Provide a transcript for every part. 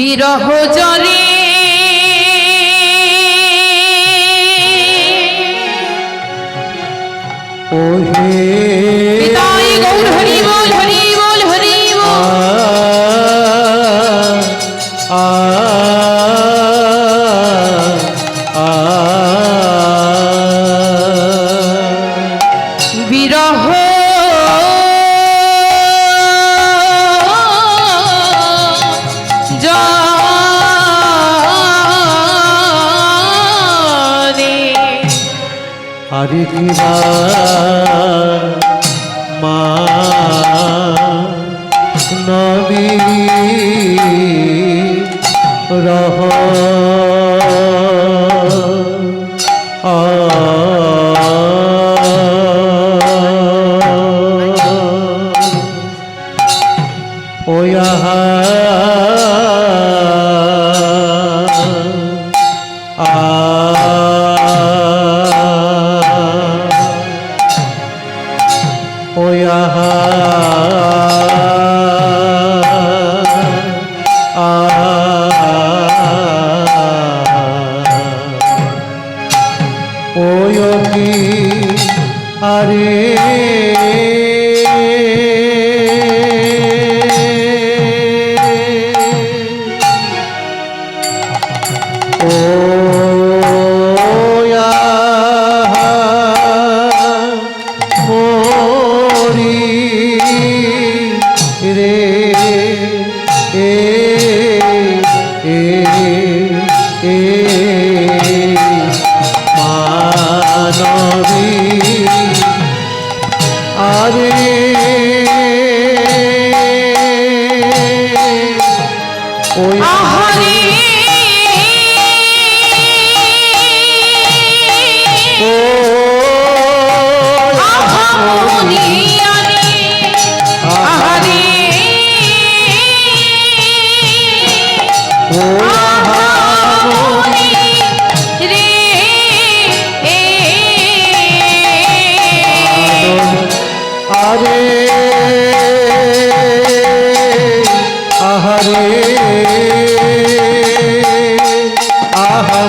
বিরহ জলে ওহে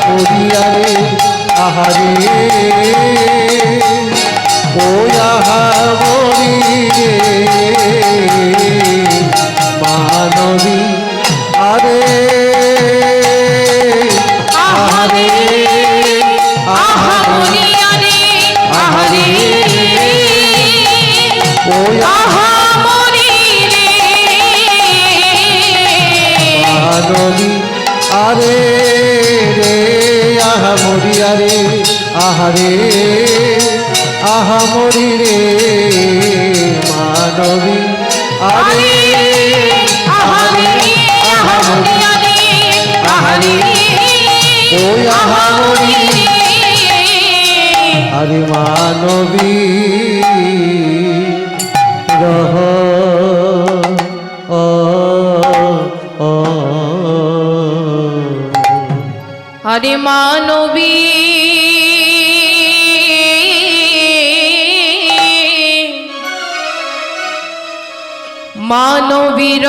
আহা মরিয়ারে আহারে। ও আহা মরি মানবী, আরে। আহারে আহামনিয়ারে আহারে। ও আহা মানবী, আরে। আহা মরি আরে আহারে, আহা মরি রে মানবী আরে আহারে আহামনিয়ারে আহারে, ওই আহামনি রে, আরে মানবী রহ ও ও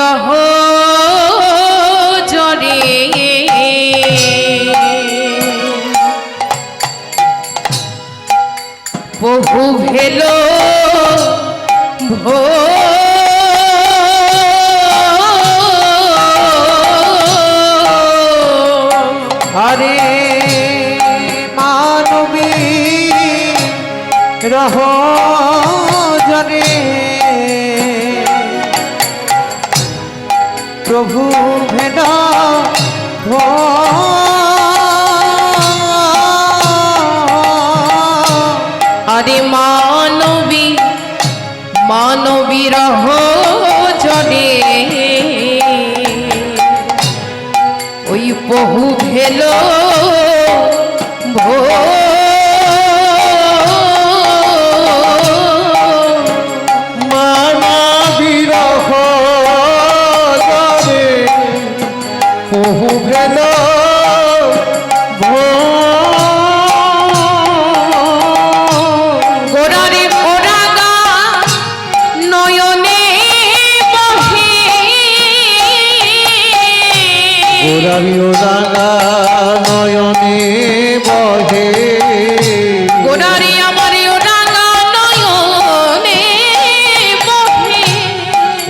হরে মানবী মানবী রহ জরে বহু ভেলো আরে মানবী মানবী রহ জনে ওই বহু ভেল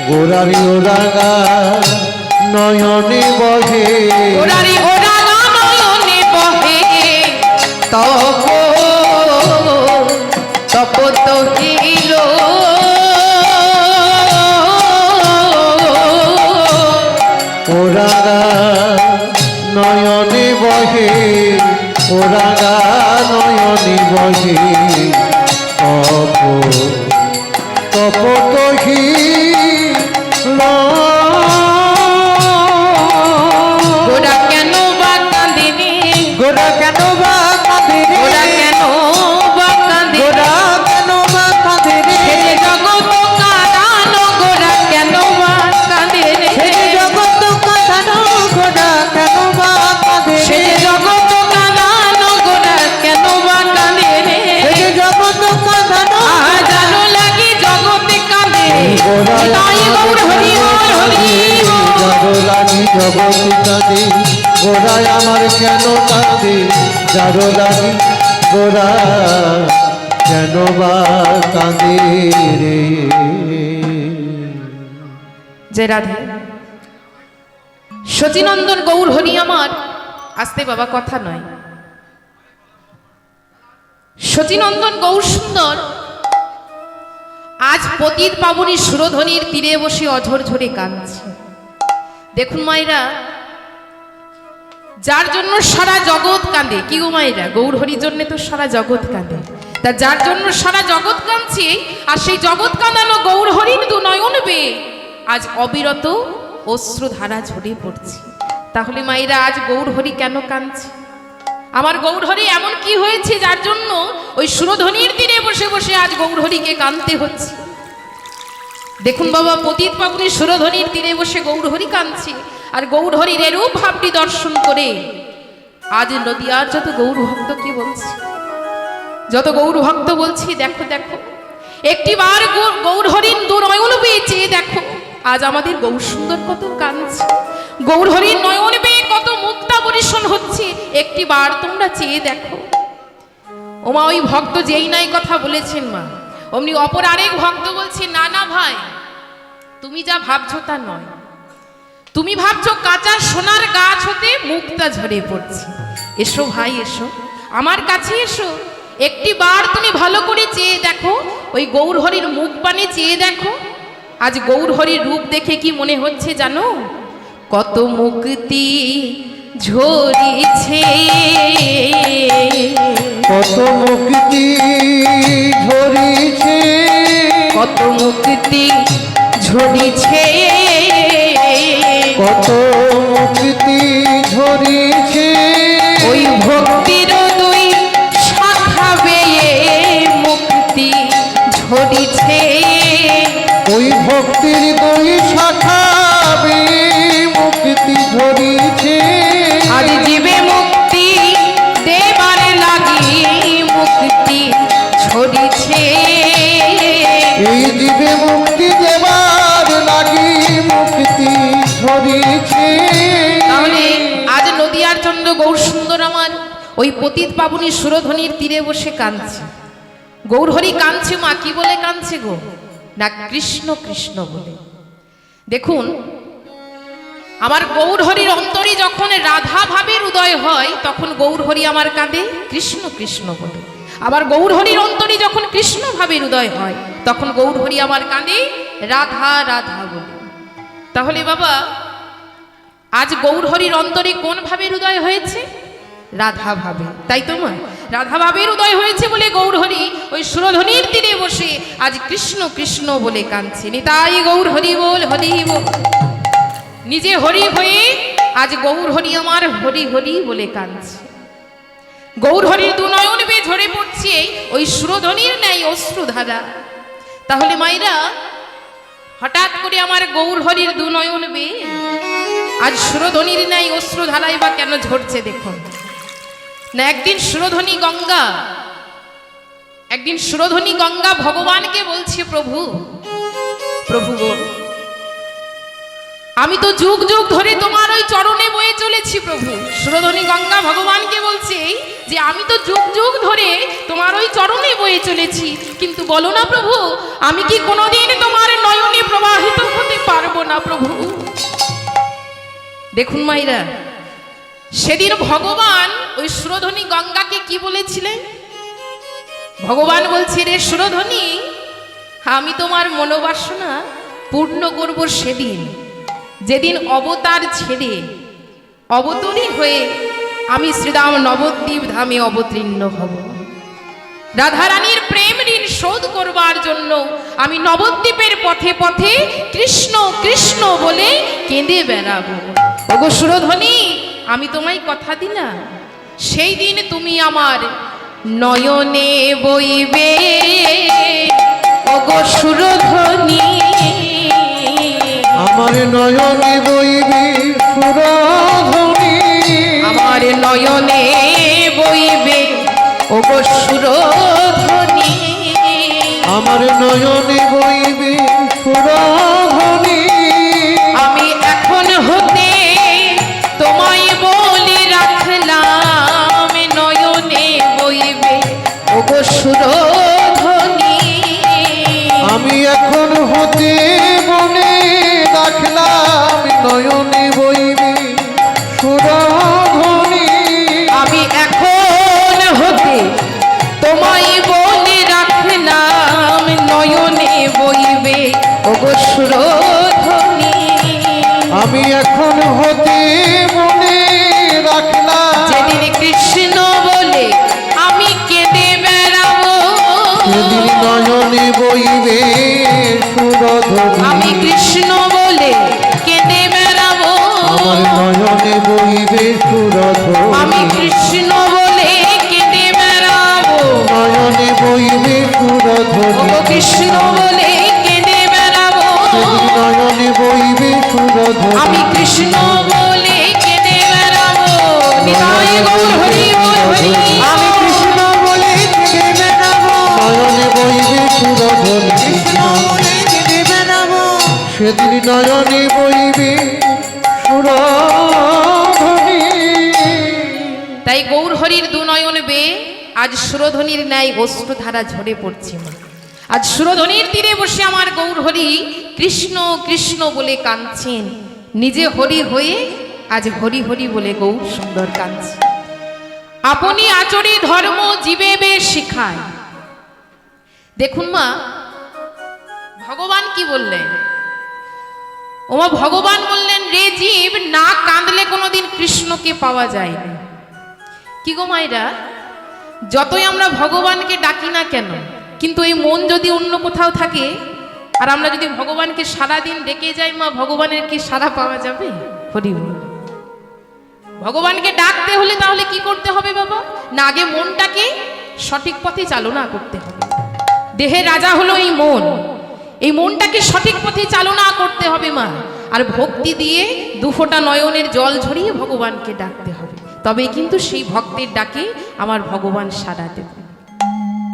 গোড়ারি রাঙা নয়নে বহে। গোড়ারি ও রাঙা নয়নে বহে। তপ তপ তো হিল। ওরাগা নয়নে বহে। ওরাগা নয়নে বহে। তপ তপ গোরায় আমার কেন কাঁদে? যারো লাগি গোরা কেন বা কাঁদে রে? জয় রাধে। সচিনন্দন গৌর হরি আমার, আসতে বাবা, কথা নয়। সচিনন্দন গৌর সুন্দর, আজ পতিত পাবনী সুরধ্বনির তীরে বসে অঝর ঝরে কাঁদছে। দেখুন মায়েরা যার জন্য সারা জগৎ কাঁদে। কি গো মায়েরা? গৌর হরির জন্য তো সারা জগৎ কাঁদে। তা যার জন্য সারা জগৎ কাঁদছে, আর সেই জগৎ কাঁদানো গৌর হরির দু নয়ন বে। আজ অবিরত অশ্রুধারা ঝরে পড়ছে। তাহলে মাইরা আজ গৌর হরি কেন কাঁদছে? আমার গৌর হরি এমন কি হয়েছে যার জন্য ওই সুরধ্বনির তীরে বসে বসে আজ গৌর হরিকে কাঁদতে হচ্ছে? দেখুন বাবা, পতিত পাবনী সুরধ্বনির তীরে বসে গৌরহরি কাঁদছে, আর গৌরহরির এরূপ ভাবটি দর্শন করে, আজ নদিয়ার যত গৌর ভক্ত কি বলছে? যত গৌর ভক্ত বলছি, দেখো দেখো একটি বার গৌরহরিণ দুনয়ন পেয়ে চেয়ে দেখো, আজ আমাদের গৌর সুন্দর কত কাঁদছে। গৌরহরির নয়ন পেয়ে কত মুক্তা পরিশন হচ্ছে একটি বার তোমরা চেয়ে দেখো। ওমা, ওই ভক্ত যেই নাই কথা বলেছেন মা। অমনি অপর আরেক ভক্ত বলছে, না না ভাই, তুমি যা ভাবছ তা নয়। তুমি ভাবছ কাঁচা সোনার গাছ হতে মুক্তা ঝরে পড়ছে। এসো ভাই, এসো, আমার কাছে এসো। একটি বার তুমি ভালো করে চেয়ে দেখো, ওই গৌরহরির মুখ পানে চেয়ে দেখো। আজ গৌরহরির রূপ দেখে কি মনে হচ্ছে জানো? কত মুক্তি ঝরিছে। কত মুক্তি ঝরিছে। কত মুক্তি ঝরিছে। কত মুক্তি ঝরিছে। ওই ভক্তির দুই শাখা বেয়ে মুক্তি ঝরিছে। ওই ভক্তির দুই শাখা বে মুক্তি ঝরিছে। আজ জীবে ওই পতিত পাবনী সুরধ্বনির তীরে বসে কাঁদছে। গৌরহরি কাঁদছে, মা কি বলে কাঁদছে গো? না, কৃষ্ণ কৃষ্ণ বলে। দেখুন, আমার গৌরহরির অন্তরে যখন রাধা ভাবের উদয় হয়, তখন গৌরহরি আমার কাঁদে, কৃষ্ণ কৃষ্ণ বলে। আবার গৌরহরির অন্তরে যখন কৃষ্ণ ভাবের উদয় হয়, তখন গৌরহরি আমার কাঁদে, রাধা রাধা বলে। তাহলে বাবা, আজ গৌরহরির অন্তরে কোন ভাবের উদয় হয়েছে? রাধা ভাবে। তাই তো মা? রাধা ভাবের উদয় হয়েছে বলে গৌরহরি ওই সুরধ্বনির তীরে বসে আজ কৃষ্ণ কৃষ্ণ বলে কাঁদছে। নিতাই গৌর হরি বল হরি বল। নিজে হরি হয়ে আজ গৌর হরি আমার হরি হরি বলে কাঁদছে। গৌর হরির দু নয়ন বে ঝরে পড়ছে ওই সুরধ্বনির ন্যায় অশ্রুধারা। তাহলে মাইরা, হঠাৎ করে আমার গৌর হরির দু নয়ন বে আজ সুরধ্বনির ন্যায় অশ্রুধারাই বা কেন ঝরছে দেখুন। না, একদিন সুরধনী গঙ্গা। একদিন সুরধনী গঙ্গা ভগবানকে বলছে, প্রভু প্রভু আমি তো যুগ যুগ ধরে তোমার ওই চরণে বয়ে চলেছি, প্রভু। সুরধনী গঙ্গা ভগবানকে বলছে যে আমি তো যুগ যুগ ধরে তোমার ওই চরণে বয়ে চলেছি, কিন্তু বলো না প্রভু, আমি কি কোনোদিন তোমার নয়নে প্রবাহিত হতে পারব না, প্রভু? দেখুন মাইরা সেদিন ভগবান ওই সুরধনী গঙ্গাকে কি বলেছিলেন? ভগবান বলছে, রে সুরধনী আমি তোমার মনোবাসনা পূর্ণ করব সেদিন। যেদিন অবতার ছেড়ে অবতরী হয়ে আমি শ্রীরাম নবদ্বীপ ধামে অবতীর্ণ হব। রাধারানীর প্রেম ঋণ শোধ করবার জন্য আমি নবদ্বীপের পথে পথে কৃষ্ণ কৃষ্ণ বলে কেঁদে বেড়াবো। ওগো সুরধ্বনি আমি তোমায় কথা দিলাম। সেই দিন তুমি আমার নয়নে বইবে। ওগো সুরধ্বনি। আমার নয়নে বইবে সুরধ্বনি। আমার নয়নে বইবে ওগো সুরধ্বনি। আমার নয়নে বইবে সুরধ্বনি। আমি কৃষ্ণ বলে কেঁদে বেড়াবো। আমার নয়নে বইবে সুরধ্বনি আমি কৃষ্ণ বলে কেঁদে বেড়াবো। নয়নে বইবে সুরধ্বনি ও কৃষ্ণ বলে কেঁদে বেড়াবো। নয়নে বইবে সুরধ্বনি আমি কৃষ্ণ বলে কেঁদে বেড়াবো। নিতাই গৌর হরি হরি। আমি সেদিন নয়নে বইবে তাই গৌর হরির দু নয়ন বে আজ সুরধ্বনির ন্যায় অশ্রুধারা ঝরে পড়ছে মা। আজ সুরধ্বনির তীরে বসে আমার গৌর হরি কৃষ্ণ কৃষ্ণ বলে কাঁদছেন। নিজে হরি হয়ে আজ হরি হরি বলে গৌর সুন্দর কাঁদছে। আপনি আচরি ধর্ম জীবে বে শিখায়। দেখুন মা, ভগবান কি বললেন? ওমা ভগবান বললেন, রে জীব, না কাঁদলে কোনোদিন কৃষ্ণকে পাওয়া যায় না কি গো মায়েরা, যতই আমরা ভগবানকে ডাকি না কেন, কিন্তু এই মন যদি অন্য কোথাও থাকে, আর আমরা যদি ভগবানকে সারাদিন ডেকে যাই, মা, ভগবানের কি সারা পাওয়া যাবে? হরি ভগবানকে ডাকতে হলে তাহলে কি করতে হবে বাবা? না আগে মনটাকে সঠিক পথে চালনা করতে হবে। দেহের রাজা হলো এই মন। এই মনটাকে সঠিক পথে চালনা করতে হবে, মা। আর ভক্তি দিয়ে দুফোটা নয়নের জল ঝরিয়ে ভগবানকে ডাকতে হবে। তবে কিন্তু সেই ভক্তের ডাকে আমার ভগবান সাড়া দেবে।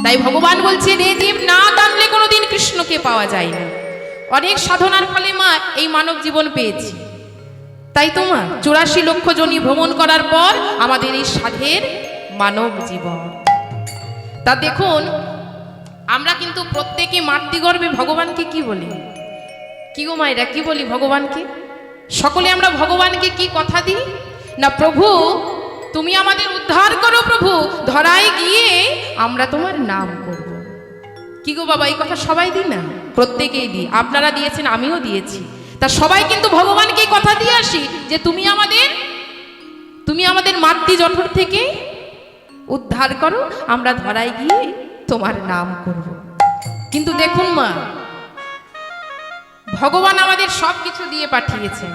তাই ভগবান বলছে রে জীব, না কাঁদলে কোনোদিন কৃষ্ণকে পাওয়া যায় না। অনেক সাধনার ফলে, মা, এই মানব জীবন পেয়েছি। তাই তো, মা, চুরাশি লক্ষ জনি ভ্রমণ করার পর আমাদের এই সাধের মানব জীবন। তা দেখুন আমরা কিন্তু প্রত্যেকে মাতৃগর্ভে ভগবানকে কি বলি? কি গো মায়েরা, কি বলি ভগবানকে? সকলে আমরা ভগবানকে কি কথা দিই? না, প্রভু, তুমি আমাদের উদ্ধার করো প্রভু, ধরায় গিয়ে আমরা তোমার নাম করব। কি গো বাবা, এই কথা সবাই দিই না? প্রত্যেকেই দিই। আপনারা দিয়েছেন, আমিও দিয়েছি। তা সবাই কিন্তু ভগবানকে কথা দিয়ে আসি যে তুমি আমাদের তুমি আমাদের মাতৃ জঠর থেকে উদ্ধার করো, আমরা ধরায় গিয়ে তোমার নাম করব। কিন্তু দেখুন মা, ভগবান আমাদের সব কিছু দিয়ে পাঠিয়েছেন,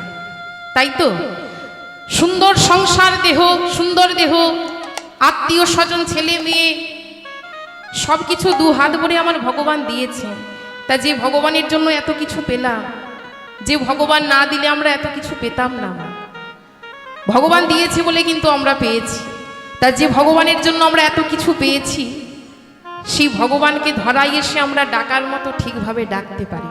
তাই তো? সুন্দর সংসার দেহ, সুন্দর দেহ, আত্মীয় স্বজন, ছেলে মেয়ে সব কিছু দু হাত ভরে আমার ভগবান দিয়েছেন। তা যে ভগবানের জন্য এত কিছু পেলাম, যে ভগবান না দিলে আমরা এত কিছু পেতাম না ভগবান দিয়েছে বলে কিন্তু আমরা পেয়েছি। তা যে ভগবানের জন্য আমরা এত কিছু পেয়েছি সেই ভগবানকে ধরাই এসে আমরা ডাকার মতো ঠিকভাবে ডাকতে পারি।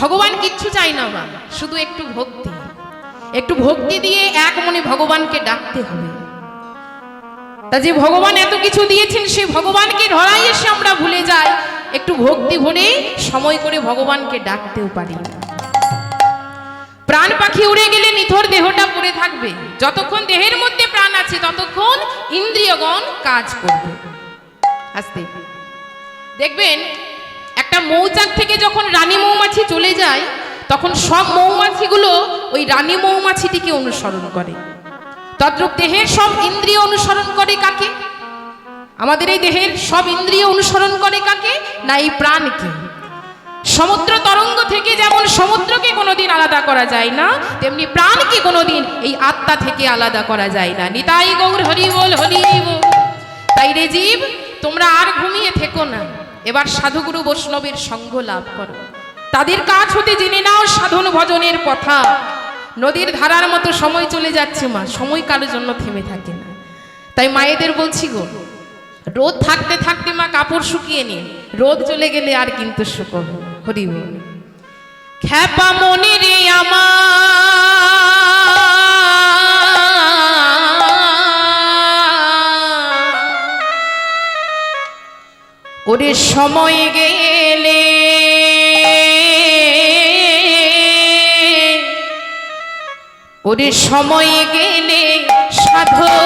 ভগবান কিচ্ছু চাই না মা শুধু একটু ভক্তি একটু ভক্তি দিয়ে এক মনে ভগবানকে ডাকতে হবে তা যে ভগবান এত কিছু দিয়েছেন সেই ভগবানকে ধরাই এসে আমরা ভুলে যাই একটু ভক্তি ভরে সময় করে ভগবানকে ডাকতেও পারি না। প্রাণ পাখি উড়ে গেলে নিথর দেহটা পড়ে থাকবে। যতক্ষণ দেহের মধ্যে প্রাণ আছে, ততক্ষণ ইন্দ্রিয়গণ কাজ করবে। আসতে। দেখবেন, একটা মৌচাক থেকে যখন রানী মৌমাছি চলে যায়, তখন সব মৌমাছিগুলো ওই রানী মৌমাছিটিকে অনুসরণ করে। তদ্রূপ দেহের সব ইন্দ্রিয় অনুসরণ করে কাকে? আমাদের এই দেহের সব ইন্দ্রিয় অনুসরণ করে কাকে? না, এই প্রাণকে। সমুদ্র তরঙ্গ থেকে যেমন সমুদ্রকে কোনোদিন আলাদা করা যায় না, তেমনি প্রাণকে কোনোদিন এই আত্মা থেকে আলাদা করা যায় না। নিতাই গৌর হরি বল, হরি তাই রে জীব, তোমরা আর ঘুমিয়ে থেকো না। এবার সাধুগুরু বৈষ্ণবের সঙ্গ লাভ করো। তাদের কাজ হতে জেনে নাও সাধন ভজনের কথা। নদীর ধারার মতো সময় চলে যাচ্ছে মা, সময় কারোর জন্য থেমে থাকে না। তাই মায়েদের বলছি গো, রোদ থাকতে থাকতে মা কাপড় শুকিয়ে নিন। রোদ চলে গেলে আর কিন্তু শুকোবে না। হরি বল খ্যাপা মনে রে আমার ওরে সময় গেলে ওরে সময় গেলে সাধন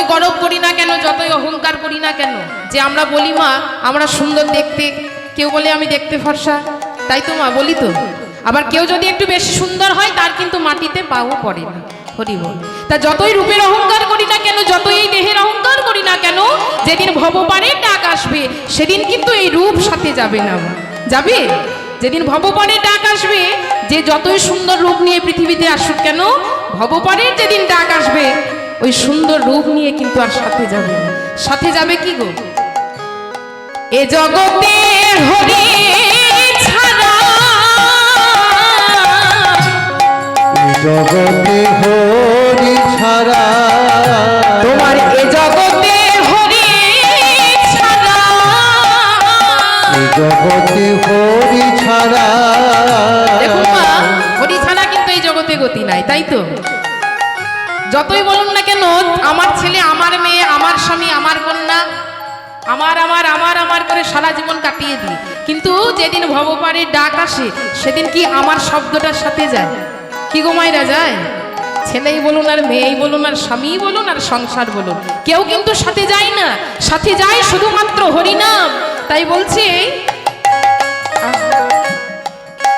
যতই গরব করি না কেন, যতই অহংকার করি না কেন, যে আমরা বলি মা, আমরা সুন্দর দেখতে। কেউ বলে আমি দেখতে ফর্সা। তাই তো মা, বলি তো। আবার কেউ যদি একটু বেশি সুন্দর হয়, তার কিন্তু মাটিতে পাও পড়ে না। হরি বল। তা যতই রূপের অহংকার করি না কেন, যতই এই দেহের অহংকার করি না কেন, যেদিন ভবপানের ডাক আসবে, সেদিন কিন্তু এই রূপ সাথে যাবে না যাবে? যেদিন ভবপানের ডাক আসবে, যে যতই সুন্দর রূপ নিয়ে পৃথিবীতে আসুক কেন ভবপানের যেদিন ডাক আসবে ওই সুন্দর রূপ নিয়ে কিন্তু আর সাথে যাবে না। সাথে যাবে কি গো? এ জগতে হরি ছাড়া। জগতে হরি ছাড়া। তোমার এ জগতে হরি ছাড়া। জগতে হরি ছাড়া। হরি ছাড়া কিন্তু এই জগতে গতি নাই তাই তো? যতই বলুন না কেন, আমার ছেলে, আমার মেয়ে, আমার স্বামী, আমার কন্যা, আমার আমার আমার আমার করে সারা জীবন কাটিয়ে দিই। কিন্তু যেদিন ভগবানের ডাক আসে, সেদিন কি আমার শব্দটার সাথে যায়? কি গোমাইরা যায়? ছেলেই বলুন আর মেয়েই বলুন আর স্বামীই বলুন আর সংসার বলুন। কেউ কিন্তু সাথে যায় না। সাথে যায় শুধুমাত্র হরিনাম। তাই বলছি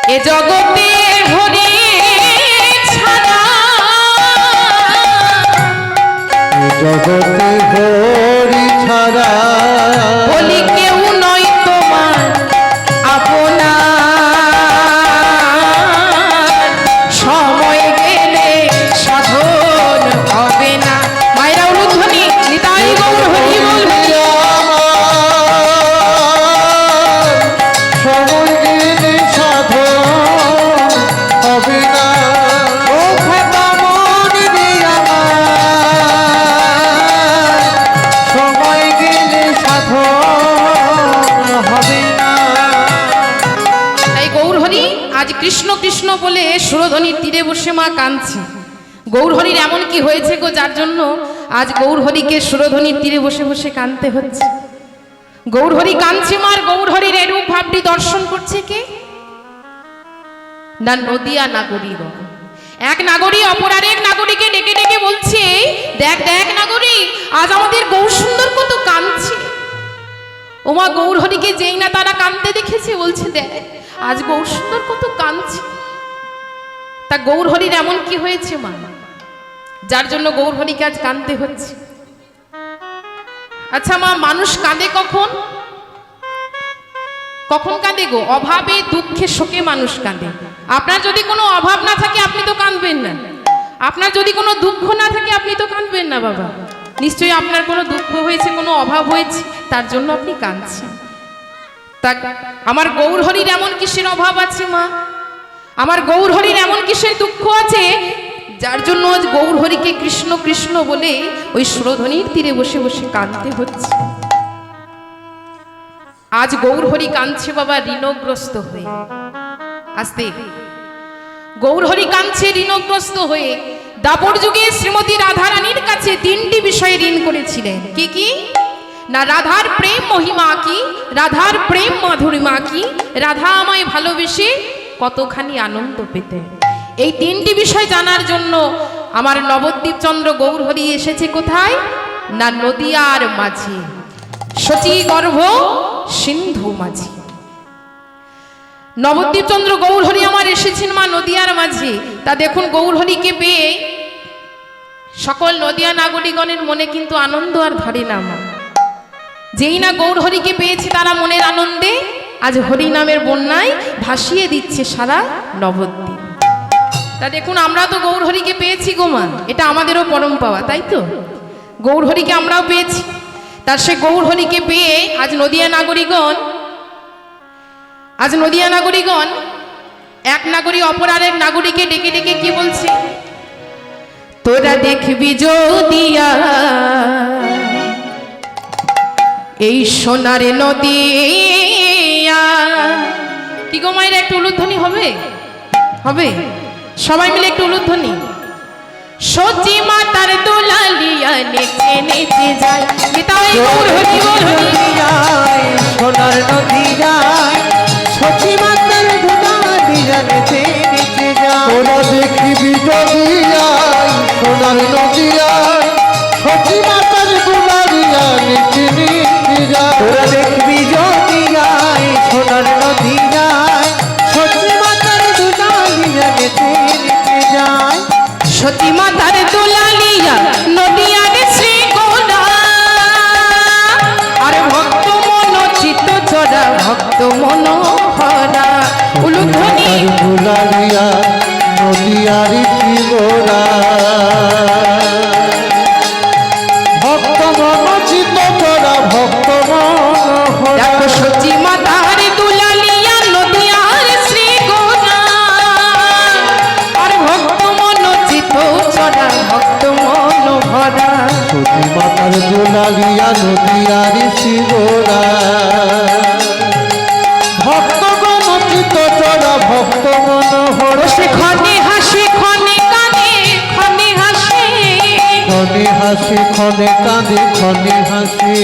এ জগতে হরি জগতে হরি ছাড়া। বলি কাঁদছে গৌরহরির এমন কি হয়েছে গো যার জন্য আজ গৌরহরিকে সুরধ্বনির তীরে বসে বসে কাঁদতে হচ্ছে? গৌরহরি কাঁদছে মার, গৌরহরির এরূপ ভাবটি দর্শন করছে কে? না নদিয়া নাগরিক এক নাগরী অপর আরেক নাগরিকে ডেকে ডেকে বলছে, দেখ দেখ নাগরী, আজ আমাদের গৌর সুন্দর কত কাঁদছে ওমা গৌরহরিকে যেই না তারা কাঁদতে দেখেছে, বলছে, দেখ, আজ গৌর সুন্দর কত কাঁদছে তা গৌর হরির এমন কি হয়েছে, মা? যার জন্য গৌর হরিকে আজ কাঁদতে হচ্ছে। আচ্ছা মা, মানুষ কাঁদে কখন? কখন কাঁদে গো? অভাবে, দুঃখে, শোকে মানুষ কাঁদে। আপনার যদি কোনো অভাব না থাকে, আপনি তো কাঁদবেন না। আপনার যদি কোনো দুঃখ না থাকে, আপনি তো কাঁদবেন না, বাবা। নিশ্চয়ই আপনার কোনো দুঃখ হয়েছে, কোনো অভাব হয়েছে, তার জন্য আপনি কাঁদছেন। তা আমার গৌর হরির এমন কিসের অভাব আছে, মা? আমার গৌর হরির এমন কিসের দুঃখ আছে? যার জন্য আজ গৌর হরিকে কৃষ্ণ কৃষ্ণ বলে ওই সুরধ্বনির তীরে বসে বসে কাঁদতে হচ্ছে। আজ গৌর হরি কাঁদছে বাবা, ঋণগ্রস্ত হয়ে। আসতে। গৌর হরি কাঁদছে, ঋণগ্রস্ত হয়ে। দাপর যুগে শ্রীমতী রাধারানীর কাছে তিনটি বিষয়ে ঋণ করেছিলেন। কি কি? না, রাধার প্রেম মহিমা কি? রাধার প্রেম মাধুরিমা কি? রাধা আমায় ভালোবেসে কতখানি আনন্দ পেতেন এই তিনটি বিষয় জানার জন্য আমার নবদ্বীপ চন্দ্র গৌরহরি এসেছে কোথায়? না নদিয়ার মাঝে। সচি গর্ভ, সিন্ধু মাঝি। নবদ্বীপ চন্দ্র গৌরহরি আমার এসেছেন মা নদিয়ার মাঝে। তা দেখুন গৌরহরিকে পেয়ে সকল নদিয়া নাগরিকগণের মনে কিন্তু আনন্দ আর ধরে না যেই না গৌরহরিকে পেয়েছে তারা মনের আনন্দে আজ হরি নামের বন্যায় ভাসিয়ে দিচ্ছে সারা নবদ্বীপ। তা দেখুন, আমরা তো গৌরহরিকে পেয়েছি গোমা এটা আমাদেরও পরম পাওয়া, তাই তো? গৌরহরিকে আমরাও পেয়েছি। তার সে গৌরহরিকে পেয়ে আজ নদিয়া নাগরিকগণ, আজ নদিয়া নাগরিকগণ, এক নাগরী অপর আরেক নাগরিকে ডেকে ডেকে কি বলছে? তোরা দেখবি যদিয়া, এই সোনারে নদিয়া কি গো মায়ের একটু উলুধ্বনি হবে? হবে? সবাই মিলে একটু উলুধ্বনি। সচি মাতার দোলালিয়া নেচে নেচে যায়। নিতাই গৌর হরি বল হরি। যায় সোনার নদী যায়। সচি মাতার ধুনা দিজানেতে নেচে যায়। তোরা দেখিবি যদি যায় সোনার নদী যায় হাসি খনে কাঁদে খনে হাসি।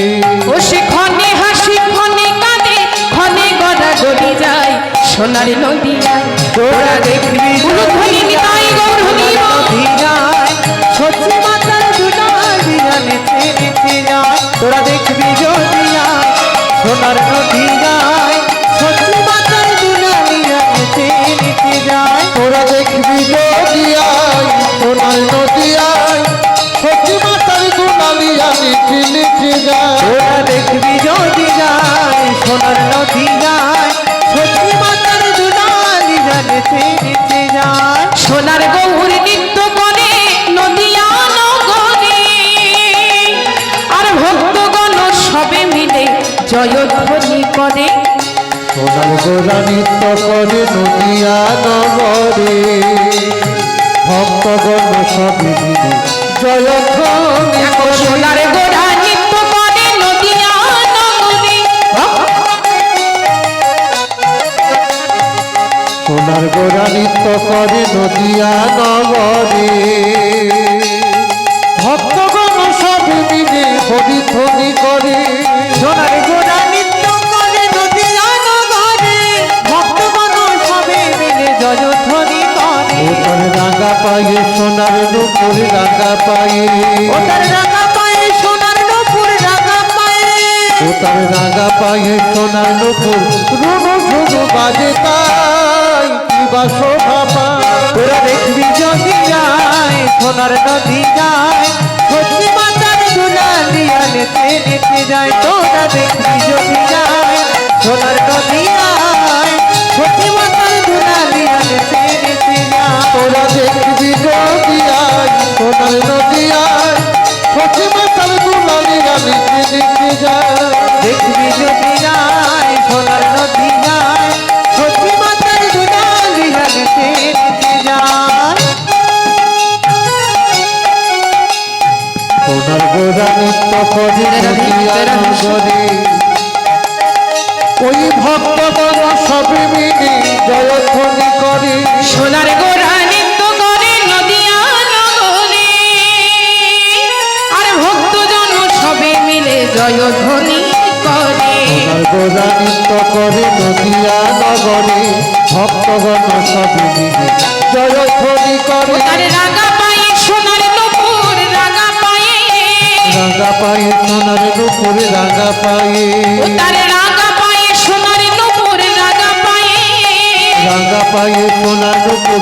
ও সে ক্ষণে হাসি ক্ষণে কাঁদে ক্ষণে গড়া গড়ি যায় সোনার নদিয়ায় তোরা দেখবি উলুধ্বনি নিতাই। যায়। সত্যি মাতার দুলালিয়া নেচে নেচে যায় তোরা দেখবি যদি সোনার নদী সত্যি মাতার যায় তোরা দেখবি যদি সোনার নদী নেচে নেচে যায়। তোরা দেখবি যদি যায় সোনার নদী যায় সত্যি মাতার দুলালিয়া নেচে নেচে যায়। সোনার গৌর নৃত্য করে নদিয়া নগরে আর ভক্তগণ সবে মিলে জয়ধ্বনি করে। সোনার গোলা নৃত্য করে নদিয়া নগরে ভক্তগণ সবে মিলে জয়ধ্বনি করে। সোনার গোলা নৃত্য করে নদিয়া নগরে। ভক্তগণ সবে মিলে হরি ধ্বনি করে সোনার গোলা নৃত্য করে নদিয়া নগরে। ভক্তগণ সবে মিলে জয়ধ্বনি পায়ে সোনার নুপুর রাঙা পায়ে। ও তার রাঙা পায়ে সোনার নপুর রাঙা পায়ে। ও তার রাঙা পায়ে সোনার নুপুর রুনু ঝুনু বাজে তাই কি বা শোভা পায় তোরা দেখবি যদি যায় সোনার নদী যায় সত্যি মাতার নেতে নেতে যায় তোরা দেখবি ওই ভক্তগণ সবে মিলে জয়ধ্বনি করে। সোনার গোড়া নৃত্য করে নদিয়া নগরে। আর ভক্তজন সবে মিলে জয়ধ্বনি করে। গোড়া নৃত্য করে নদিয়া নগরে। ভক্তগণ সবে মিলে জয়ধ্বনি করে। রাগা রাঙা পায়ে সোনার নুপুরে রাঙা পায়ে। রাগা পায়ে সোনার নুপুর রাগা পায়ে। রাঙা পায়ে সোনার নুপুর।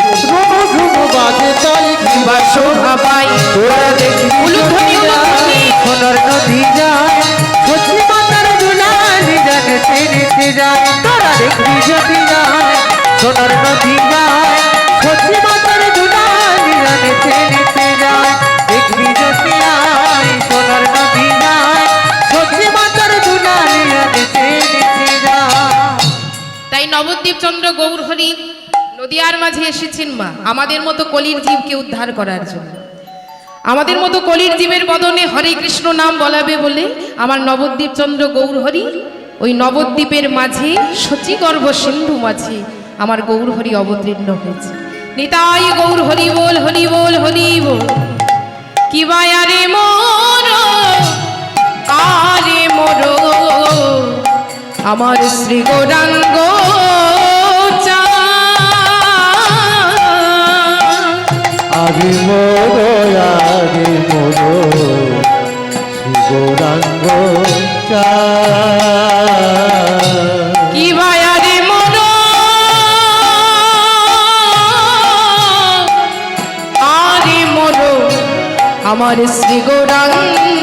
ঝুনু বাজে তাই কি বা শোভা পাই তোরা দেখবি উলুধ্বনি, উলুধ্বনি। সোনার নদী যায়। সত্যি মাতার দুলালি জানেতে নিতে যায়। তোরা দেখবি যদি যায় সোনার নদী যায়। সত্যি মাতার দুলালি জানেতে নিতে নবদ্বীপ চন্দ্র গৌরহরি নদিয়ার মাঝে এসেছেন মা। আমাদের মতো কলির জীবকে উদ্ধার করার জন্য। আমাদের মতো কলির জীবের বদনে হরে কৃষ্ণ নাম বলাবে বলে আমার নবদ্বীপ চন্দ্র গৌরহরি ওই নবদ্বীপের মাঝে সচিগর্ভ সিন্ধু মাঝে আমার গৌরহরি অবতীর্ণ হয়েছে। নিতাই গৌর হরি বল হরি বল হরি বল। কি বায়ারে মোর আরে মোর আমার শ্রী গৌরাঙ্গ আরে মোর চা। মোর। আরে মোর আমার শ্রী গৌরাঙ্গ